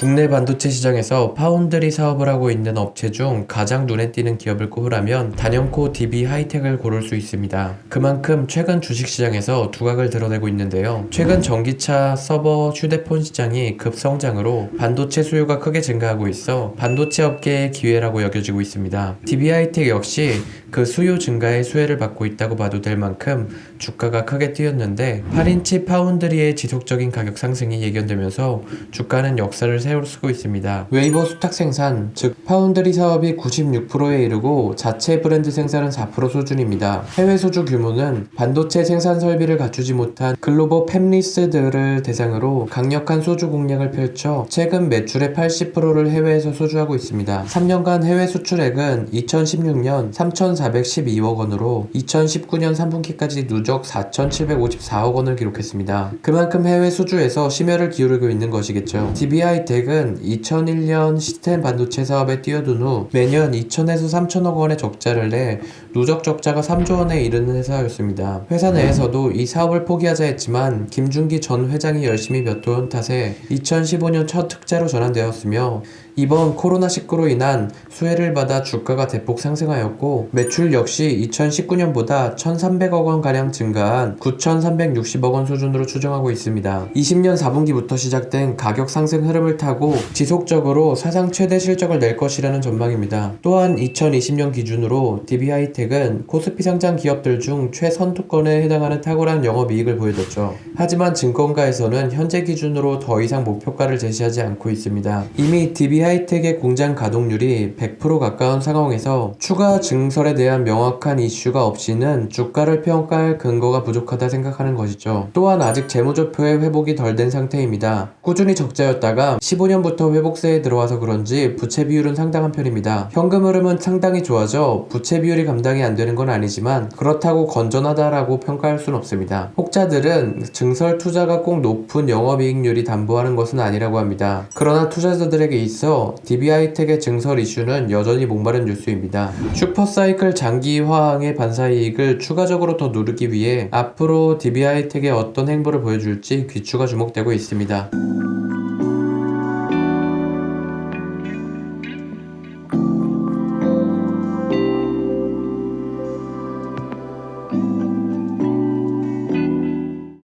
국내 반도체 시장에서 파운드리 사업을 하고 있는 업체 중 가장 눈에 띄는 기업을 꼽으라면 단연코 DB 하이텍을 고를 수 있습니다. 그만큼 최근 주식 시장에서 두각을 드러내고 있는데요. 최근 전기차, 서버, 휴대폰 시장이 급성장으로 반도체 수요가 크게 증가하고 있어 반도체 업계의 기회라고 여겨지고 있습니다. DB 하이텍 역시 그 수요 증가에 수혜를 받고 있다고 봐도 될 만큼 주가가 크게 뛰었는데 8인치 파운드리의 지속적인 가격 상승이 예견되면서 주가는 역사를 세 우고 있습니다. 웨이버 수탁 생산, 즉 파운드리 사업이 96%에 이르고 자체 브랜드 생산은 4% 수준입니다. 해외 소주 규모는 반도체 생산 설비를 갖추지 못한 글로벌 팹리스들을 대상으로 강력한 소주 공략을 펼쳐 최근 매출의 80%를 해외에서 소주하고 있습니다. 3년간 해외 수출액은 2016년 3,412억 원으로 2019년 3분기까지 누적 4,754억 원을 기록했습니다. 그만큼 해외 수주에서 심혈을 기울이고 있는 것이겠죠. DB하 이텍은 2001년 시스템 반도체 사업에 뛰어든 후 매년 2천에서 3천억 원의 적자를 내 누적 적자가 3조 원에 이르는 회사였습니다. 회사 내에서도 이 사업을 포기하자 했지만 김준기 전 회장이 열심히 몇 돈 탓에 2015년 첫 흑자로 전환되었으며 이번 코로나19로 인한 수혜를 받아 주가가 대폭 상승하였고 매출 역시 2019년보다 1,300억 원가량 증가한 9,360억 원 수준으로 추정하고 있습니다. 20년 4분기부터 시작된 가격 상승 흐름을 타고 지속적으로 사상 최대 실적을 낼 것이라는 전망입니다. 또한 2020년 기준으로 DB하이텍은 코스피 상장 기업들 중 최선두권에 해당하는 탁월한 영업이익을 보여줬죠. 하지만 증권가에서는 현재 기준으로 더 이상 목표가를 제시하지 않고 있습니다. 이미 DB하이텍의 공장 가동률이 100% 가까운 상황에서 추가 증설에 대한 명확한 이슈가 없이는 주가를 평가할 근거가 부족하다 생각하는 것이죠. 또한 아직 재무제표의 회복이 덜 된 상태입니다. 꾸준히 적자였다가 15년부터 회복세에 들어와서 그런지 부채 비율은 상당한 편입니다. 현금 흐름은 상당히 좋아져 부채 비율이 감당이 안 되는 건 아니지만 그렇다고 건전하다라고 평가할 수는 없습니다. 혹자들은 증설 투자가 꼭 높은 영업이익률이 담보하는 것은 아니라고 합니다. 그러나 투자자들에게 있어 DB하이텍의 증설 이슈는 여전히 목마른 뉴스입니다. 슈퍼사이클 장기 화항의 반사이익을 추가적으로 더 누르기 위해 앞으로 DB하이텍의 어떤 행보를 보여줄지 귀추가 주목되고 있습니다.